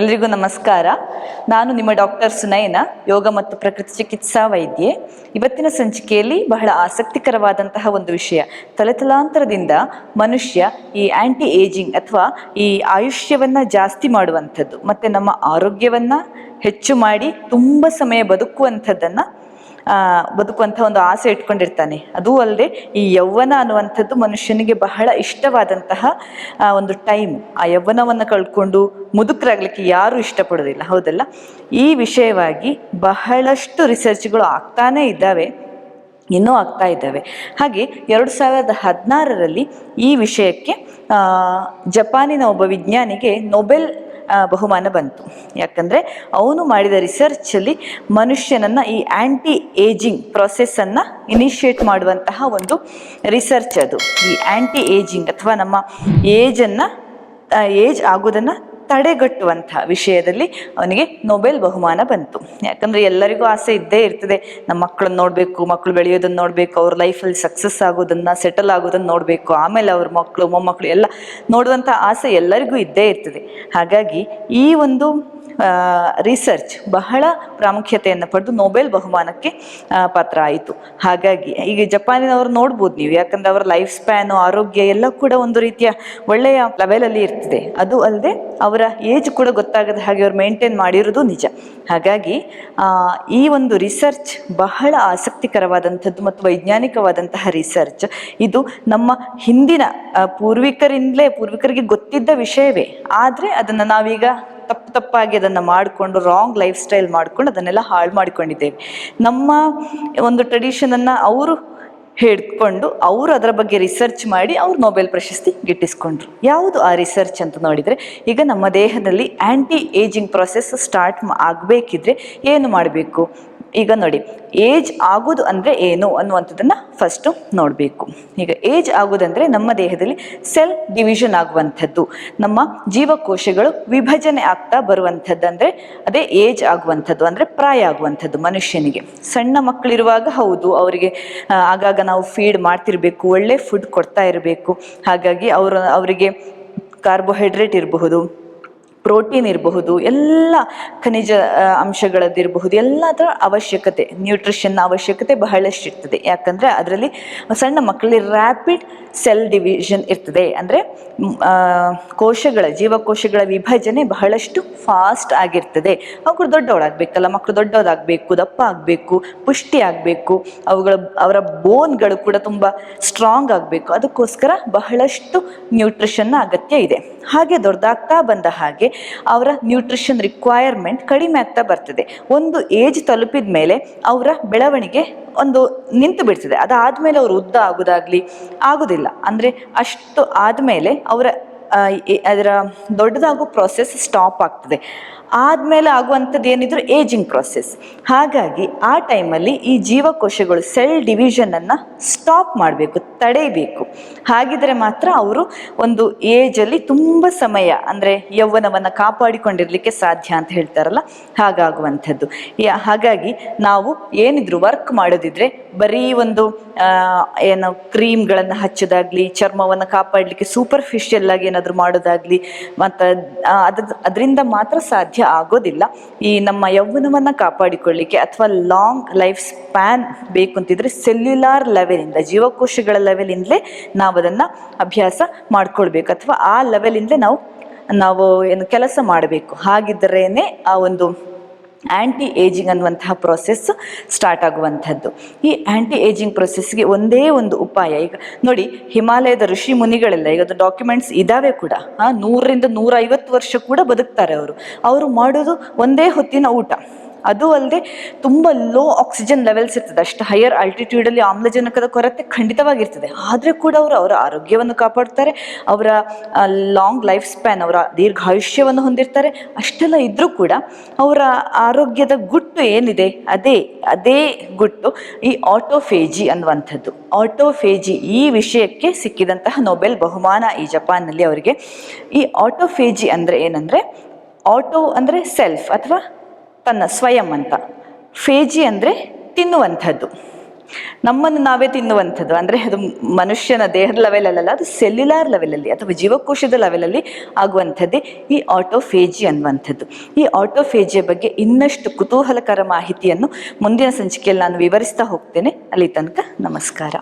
ಎಲ್ರಿಗೂ ನಮಸ್ಕಾರ. ನಾನು ನಿಮ್ಮ ಡಾಕ್ಟರ್ ಸುನಯನ, ಯೋಗ ಮತ್ತು ಪ್ರಕೃತಿ ಚಿಕಿತ್ಸಾ ವೈದ್ಯೆ. ಇವತ್ತಿನ ಸಂಚಿಕೆಯಲ್ಲಿ ಬಹಳ ಆಸಕ್ತಿಕರವಾದಂತಹ ಒಂದು ವಿಷಯ. ತಲೆತಲಾಂತರದಿಂದ ಮನುಷ್ಯ ಈ ಆಂಟಿ ಏಜಿಂಗ್ ಅಥವಾ ಈ ಆಯುಷ್ಯವನ್ನ ಜಾಸ್ತಿ ಮಾಡುವಂಥದ್ದು, ಮತ್ತೆ ನಮ್ಮ ಆರೋಗ್ಯವನ್ನ ಹೆಚ್ಚು ಮಾಡಿ ತುಂಬ ಸಮಯ ಬದುಕುವಂಥದ್ದನ್ನ ಬದುಕುವಂಥ ಒಂದು ಆಸೆ ಇಟ್ಕೊಂಡಿರ್ತಾನೆ. ಅದೂ ಅಲ್ಲದೆ ಈ ಯೌವನ ಅನ್ನುವಂಥದ್ದು ಮನುಷ್ಯನಿಗೆ ಬಹಳ ಇಷ್ಟವಾದಂತಹ ಒಂದು ಟೈಮ್. ಆ ಯೌವನವನ್ನು ಕಳ್ಕೊಂಡು ಮುದುಕರಾಗ್ಲಿಕ್ಕೆ ಯಾರು ಇಷ್ಟಪಡೋದಿಲ್ಲ. ಹೌದಲ್ಲ? ಈ ವಿಷಯವಾಗಿ ಬಹಳಷ್ಟು ರಿಸರ್ಚ್ಗಳು ಆಗ್ತಾನೇ ಇದ್ದಾವೆ. ಇನ್ನೂ ಆಗ್ತಾ ಇದ್ದಾವೆ. ಹಾಗೆ ಎರಡು ಸಾವಿರದ ಹದಿನಾರರಲ್ಲಿ ಈ ವಿಷಯಕ್ಕೆ ಜಪಾನಿನ ಒಬ್ಬ ವಿಜ್ಞಾನಿಗೆ ನೊಬೆಲ್ ಬಹುಮಾನ ಬಂತು. ಯಾಕಂದರೆ ಅವನು ಮಾಡಿದ ರಿಸರ್ಚಲ್ಲಿ ಮನುಷ್ಯನನ್ನು ಈ ಆ್ಯಂಟಿ ಏಜಿಂಗ್ ಪ್ರೊಸೆಸ್ಸನ್ನು ಇನಿಷಿಯೇಟ್ ಮಾಡುವಂತಹ ಒಂದು ರಿಸರ್ಚ್ ಅದು. ಈ ಆ್ಯಂಟಿ ಏಜಿಂಗ್ ಅಥವಾ ನಮ್ಮ ಏಜನ್ನು ಏಜ್ ಆಗೋದನ್ನು ತಡೆಗಟ್ಟುವಂಥ ವಿಷಯದಲ್ಲಿ ಅವನಿಗೆ ನೊಬೆಲ್ ಬಹುಮಾನ ಬಂತು. ಯಾಕಂದರೆ ಎಲ್ಲರಿಗೂ ಆಸೆ ಇದ್ದೇ ಇರ್ತದೆ. ನಮ್ಮ ಮಕ್ಕಳನ್ನ ನೋಡಬೇಕು ಮಕ್ಕಳು ಬೆಳೆಯೋದನ್ನ ನೋಡಬೇಕು, ಅವ್ರ ಲೈಫಲ್ಲಿ ಸಕ್ಸಸ್ ಆಗೋದನ್ನು ಸೆಟಲ್ ಆಗೋದನ್ನು ನೋಡಬೇಕು, ಆಮೇಲೆ ಅವ್ರ ಮಕ್ಕಳು ಮೊಮ್ಮಕ್ಕಳು ಎಲ್ಲ ನೋಡುವಂಥ ಆಸೆ ಎಲ್ಲರಿಗೂ ಇದ್ದೇ ಇರ್ತದೆ. ಹಾಗಾಗಿ ಈ ಒಂದು ರಿಸರ್ಚ್ ಬಹಳ ಪ್ರಾಮುಖ್ಯತೆಯನ್ನು ಪಡೆದು ನೊಬೆಲ್ ಬಹುಮಾನಕ್ಕೆ ಪಾತ್ರ ಆಯಿತು. ಹಾಗಾಗಿ, ಈಗ ಜಪಾನಿನವರು ನೋಡ್ಬೋದು ನೀವು. ಯಾಕಂದ್ರೆ ಅವರ ಲೈಫ್ ಸ್ಪ್ಯಾನು ಆರೋಗ್ಯ ಎಲ್ಲ ಕೂಡ ಒಂದು ರೀತಿಯ ಒಳ್ಳೆಯ ಲೆವೆಲಲ್ಲಿ ಇರ್ತದೆ. ಅದು ಅಲ್ಲದೆ ಅವರ ಏಜ್ ಕೂಡ ಗೊತ್ತಾಗದ ಹಾಗೆ ಅವ್ರು ಮೇಂಟೈನ್ ಮಾಡಿರೋದು ನಿಜ. ಹಾಗಾಗಿ ಈ ಒಂದು ರಿಸರ್ಚ್ ಬಹಳ ಆಸಕ್ತಿಕರವಾದಂಥದ್ದು ಮತ್ತು ವೈಜ್ಞಾನಿಕವಾದಂತಹ ರಿಸರ್ಚ್ ಇದು ನಮ್ಮ ಹಿಂದಿನ ಪೂರ್ವಿಕರಿಂದಲೇ, ಪೂರ್ವಿಕರಿಗೆ ಗೊತ್ತಿದ್ದ ವಿಷಯವೇ. ಆದರೆ ಅದನ್ನು ನಾವೀಗ ತಪ್ಪು ತಪ್ಪಾಗಿ ಅದನ್ನು ಮಾಡಿಕೊಂಡು ರಾಂಗ್ ಲೈಫ್ ಸ್ಟೈಲ್ ಮಾಡ್ಕೊಂಡು ಅದನ್ನೆಲ್ಲ ಹಾಳು ಮಾಡಿಕೊಂಡಿದ್ದೇವೆ. ನಮ್ಮ ಒಂದು ಟ್ರೆಡಿಷನನ್ನು ಅವರು ಹಿಡ್ಕೊಂಡು ಅವರು ಅದರ ಬಗ್ಗೆ ರಿಸರ್ಚ್ ಮಾಡಿ ಅವ್ರು ನೊಬೆಲ್ ಪ್ರಶಸ್ತಿ ಗಿಟ್ಟಿಸ್ಕೊಂಡ್ರು. ಯಾವುದು ಆ ರಿಸರ್ಚ್ ಅಂತ ನೋಡಿದರೆ, ಈಗ ನಮ್ಮ ದೇಹದಲ್ಲಿ ಆ್ಯಂಟಿ ಏಜಿಂಗ್ ಪ್ರೊಸೆಸ್ ಸ್ಟಾರ್ಟ್ ಆಗಬೇಕಿದ್ರೆ ಏನು ಮಾಡಬೇಕು? ಈಗ ನೋಡಿ ಏಜ್ ಆಗೋದು ಅಂದರೆ ಏನು ಅನ್ನುವಂಥದ್ದನ್ನು ಫಸ್ಟು ನೋಡಬೇಕು. ಈಗ ಏಜ್ ಆಗೋದಂದರೆ ನಮ್ಮ ದೇಹದಲ್ಲಿ ಸೆಲ್ ಡಿವಿಷನ್ ಆಗುವಂಥದ್ದು, ನಮ್ಮ ಜೀವಕೋಶಗಳು ವಿಭಜನೆ ಆಗ್ತಾ ಬರುವಂಥದ್ದು ಅಂದರೆ ಅದೇ ಏಜ್ ಆಗುವಂಥದ್ದು ಅಂದರೆ ಪ್ರಾಯ ಆಗುವಂಥದ್ದು ಮನುಷ್ಯನಿಗೆ. ಸಣ್ಣ ಮಕ್ಕಳಿರುವಾಗ ಹೌದು, ಅವರಿಗೆ ಆಗಾಗ ನಾವು ಫೀಡ್ ಮಾಡ್ತಿರಬೇಕು, ಒಳ್ಳೆ ಫುಡ್ ಕೊಡ್ತಾ ಇರಬೇಕು. ಹಾಗಾಗಿ ಅವರು, ಅವರಿಗೆ ಕಾರ್ಬೋಹೈಡ್ರೇಟ್ ಇರಬಹುದು ಪ್ರೋಟೀನ್ ಇರಬಹುದು, ಎಲ್ಲ ಖನಿಜ ಅಂಶಗಳದ್ದಿರಬಹುದು ಎಲ್ಲ ಎಲ್ಲದರ ಅವಶ್ಯಕತೆ ನ್ಯೂಟ್ರಿಷನ್ನ ಅವಶ್ಯಕತೆ ಬಹಳಷ್ಟು ಇರ್ತದೆ. ಯಾಕಂದರೆ ಅದರಲ್ಲಿ ಸಣ್ಣ ಮಕ್ಕಳಲ್ಲಿ ರ್ಯಾಪಿಡ್ ಸೆಲ್ ಡಿವಿಷನ್ ಇರ್ತದೆ. ಅಂದರೆ ಕೋಶಗಳ, ಜೀವಕೋಶಗಳ ವಿಭಜನೆ ಬಹಳಷ್ಟು ಫಾಸ್ಟ್ ಆಗಿರ್ತದೆ. ಅವರು ದೊಡ್ಡವಳಾಗಬೇಕಲ್ಲ ಮಕ್ಕಳು ದೊಡ್ಡವರಾಗಬೇಕು ದಪ್ಪ ಆಗಬೇಕು ಪುಷ್ಟಿ ಆಗಬೇಕು ಅವುಗಳ, ಅವರ ಬೋನ್ಗಳು ಕೂಡ ತುಂಬ ಸ್ಟ್ರಾಂಗ್ ಆಗಬೇಕು. ಅದಕ್ಕೋಸ್ಕರ ಬಹಳಷ್ಟು ನ್ಯೂಟ್ರಿಷನ್ನ ಅಗತ್ಯ ಇದೆ. ಹಾಗೆ ದೊಡ್ಡದಾಗ್ತಾ ಬಂದ ಹಾಗೆ ಅವರ ನ್ಯೂಟ್ರಿಷನ್ ರಿಕ್ವೈರ್ಮೆಂಟ್ ಕಡಿಮೆ ಆಗ್ತಾ ಬರ್ತದೆ. ಒಂದು ಏಜ್ ತಲುಪಿದ ಮೇಲೆ ಅವರ ಬೆಳವಣಿಗೆ ಒಂದು ನಿಂತು ಬಿಡ್ತದೆ. ಅದಾದಮೇಲೆ ಅವರು ಉದ್ದ ಆಗೋದಾಗ್ಲಿ, ಆಗೋದಿಲ್ಲ. ಅಂದರೆ ಅಷ್ಟು ಆದಮೇಲೆ ಅವರ ಅದರ ದೊಡ್ಡದಾಗೋ ಪ್ರೊಸೆಸ್ ಸ್ಟಾಪ್ ಆಗ್ತದೆ. ಆದಮೇಲೆ ಆಗುವಂಥದ್ದು ಏನಿದ್ರು ಏಜಿಂಗ್ ಪ್ರೊಸೆಸ್ ಹಾಗಾಗಿ ಆ ಟೈಮಲ್ಲಿ ಈ ಜೀವಕೋಶಗಳು ಸೆಲ್ ಡಿವಿಷನನ್ನು ಸ್ಟಾಪ್ ಮಾಡಬೇಕು, ತಡೆಯಬೇಕು. ಹಾಗಿದ್ರೆ ಮಾತ್ರ ಅವರು ಒಂದು ಏಜಲ್ಲಿ ತುಂಬ ಸಮಯ ಅಂದರೆ ಯೌವನವನ್ನು ಕಾಪಾಡಿಕೊಂಡಿರಲಿಕ್ಕೆ ಸಾಧ್ಯ ಅಂತ ಹೇಳ್ತಾರಲ್ಲ, ಹಾಗಾಗುವಂಥದ್ದು. ಹಾಗಾಗಿ ನಾವು ಏನಿದ್ರು ವರ್ಕ್ ಮಾಡೋದಿದ್ರೆ ಬರೀ ಒಂದು ಏನು ಕ್ರೀಮ್ಗಳನ್ನು ಹಚ್ಚೋದಾಗಲಿ, ಚರ್ಮವನ್ನು ಕಾಪಾಡಲಿಕ್ಕೆ ಸೂಪರ್ಫಿಷಿಯಲ್ ಆಗಿ ಏನಾದರೂ ಮಾಡೋದಾಗ್ಲಿ, ಮತ್ತು ಅದ್ರ ಅದರಿಂದ ಮಾತ್ರ ಸಾಧ್ಯ ಆಗೋದಿಲ್ಲ. ಈ ನಮ್ಮ ಯೌವನವನ್ನು ಕಾಪಾಡಿಕೊಳ್ಳಿಕ್ಕೆ ಅಥವಾ ಲಾಂಗ್ ಲೈಫ್ ಸ್ಪ್ಯಾನ್ ಬೇಕು ಅಂತಿದ್ರೆ ಸೆಲ್ಯುಲಾರ್ ಲೆವೆಲಿಂದ, ಜೀವಕೋಶಗಳ ಲೆವೆಲಿಂದಲೇ ನಾವು ಅದನ್ನು ಅಭ್ಯಾಸ ಮಾಡ್ಕೊಳ್ಬೇಕು. ಅಥವಾ ಆ ಲೆವೆಲಿಂದಲೇ ನಾವು ನಾವು ಏನು ಕೆಲಸ ಮಾಡಬೇಕು. ಹಾಗಿದ್ದರೇನೆ ಆ ಒಂದು ಆ್ಯಂಟಿ ಏಜಿಂಗ್ ಅನ್ನುವಂತಹ ಪ್ರೊಸೆಸ್ ಸ್ಟಾರ್ಟ್ ಆಗುವಂಥದ್ದು ಈ ಆ್ಯಂಟಿ ಏಜಿಂಗ್ ಪ್ರೊಸೆಸ್ಗೆ ಒಂದೇ ಒಂದು ಉಪಾಯ, ಈಗ ನೋಡಿ ಹಿಮಾಲಯದ ಋಷಿ ಮುನಿಗಳೆಲ್ಲ, ಈಗ ಅದು ಡಾಕ್ಯುಮೆಂಟ್ಸ್ ಇದ್ದಾವೆ ಕೂಡ. ಹಾಂ ನೂರರಿಂದ ನೂರೈವತ್ತು ವರ್ಷ ಕೂಡ ಬದುಕ್ತಾರೆ ಅವರು. ಅವರು ಮಾಡೋದು ಒಂದೇ ಹೊತ್ತಿನ ಊಟ. ಅದು ಅಲ್ಲದೆ ತುಂಬ ಲೋ ಆಕ್ಸಿಜನ್ ಲೆವೆಲ್ಸ್ ಇರ್ತದೆ. ಅಷ್ಟು ಹೈಯರ್ ಆಲ್ಟಿಟ್ಯೂಡಲ್ಲಿ ಆಮ್ಲಜನಕದ ಕೊರತೆ ಖಂಡಿತವಾಗಿರ್ತದೆ. ಆದರೆ ಕೂಡ ಅವರು ಅವರ ಆರೋಗ್ಯವನ್ನು ಕಾಪಾಡ್ತಾರೆ, ಅವರ ಲಾಂಗ್ ಲೈಫ್ ಸ್ಪ್ಯಾನ್ ಅವರ ದೀರ್ಘಾಯುಷ್ಯವನ್ನು ಹೊಂದಿರ್ತಾರೆ. ಅಷ್ಟೆಲ್ಲ ಇದ್ದರೂ ಕೂಡ ಅವರ ಆರೋಗ್ಯದ ಗುಟ್ಟು ಏನಿದೆ, ಅದೇ ಅದೇ ಗುಟ್ಟು ಈ ಆಟೋಫೇಜಿ ಅನ್ನುವಂಥದ್ದು. ಆಟೋಫೇಜಿ ಈ ವಿಷಯಕ್ಕೆ ಸಿಕ್ಕಿದಂತಹ ನೊಬೆಲ್ ಬಹುಮಾನ ಈ ಜಪಾನ್ನಲ್ಲಿ ಅವರಿಗೆ. ಈ ಆಟೋಫೇಜಿ ಅಂದರೆ ಏನಂದರೆ ಆಟೋ ಅಂದರೆ ಸೆಲ್ಫ್ ಅಥವಾ ತನ್ನ ಸ್ವಯಂ ಅಂತ. ಫೇಜಿ ಅಂದರೆ ತಿನ್ನುವಂಥದ್ದು. ನಮ್ಮನ್ನು ನಾವೇ ತಿನ್ನುವಂಥದ್ದು. ಅಂದರೆ ಅದು ಮನುಷ್ಯನ ದೇಹದ ಲೆವೆಲಲ್ಲ ಅದು ಸೆಲ್ಯುಲಾರ್ ಲೆವೆಲಲ್ಲಿ ಅಥವಾ ಜೀವಕೋಶದ ಲೆವೆಲಲ್ಲಿ ಆಗುವಂಥದ್ದೇ ಈ ಆಟೋಫೇಜಿ ಅನ್ನುವಂಥದ್ದು. ಈ ಆಟೋಫೇಜಿಯ ಬಗ್ಗೆ ಇನ್ನಷ್ಟು ಕುತೂಹಲಕರ ಮಾಹಿತಿಯನ್ನು ಮುಂದಿನ ಸಂಚಿಕೆಯಲ್ಲಿ ನಾನು ವಿವರಿಸ್ತಾ ಹೋಗ್ತೇನೆ. ಅಲ್ಲಿ ತನಕ ನಮಸ್ಕಾರ.